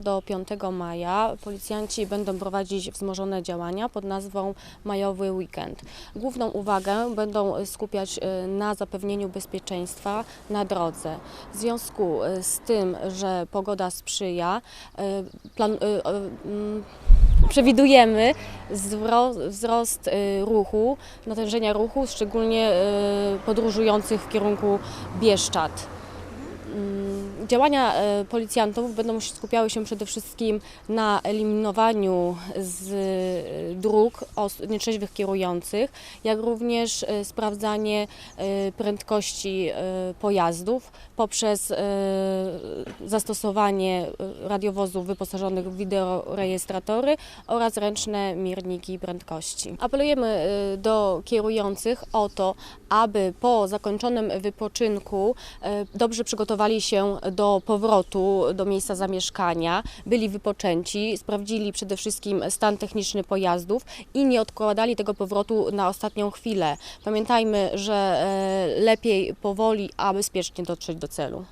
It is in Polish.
Do 5 maja policjanci będą prowadzić wzmożone działania pod nazwą Majowy Weekend. Główną uwagę będą skupiać e, na zapewnieniu bezpieczeństwa na drodze. W związku e, z tym, że pogoda sprzyja, e, plan, mm, przewidujemy wzrost ruchu, natężenia ruchu, szczególnie podróżujących w kierunku Bieszczad. Działania e, policjantów będą skupiały się przede wszystkim na eliminowaniu z e, dróg nietrzeźwych kierujących, jak również e, sprawdzanie prędkości pojazdów poprzez zastosowanie e, radiowozów wyposażonych w wideorejestratory oraz ręczne mierniki prędkości. Apelujemy e, do kierujących o to, aby po zakończonym wypoczynku e, dobrze przygotowali się do powrotu do miejsca zamieszkania, byli wypoczęci, sprawdzili przede wszystkim stan techniczny pojazdów i nie odkładali tego powrotu na ostatnią chwilę. Pamiętajmy, że lepiej powoli, a bezpiecznie dotrzeć do celu.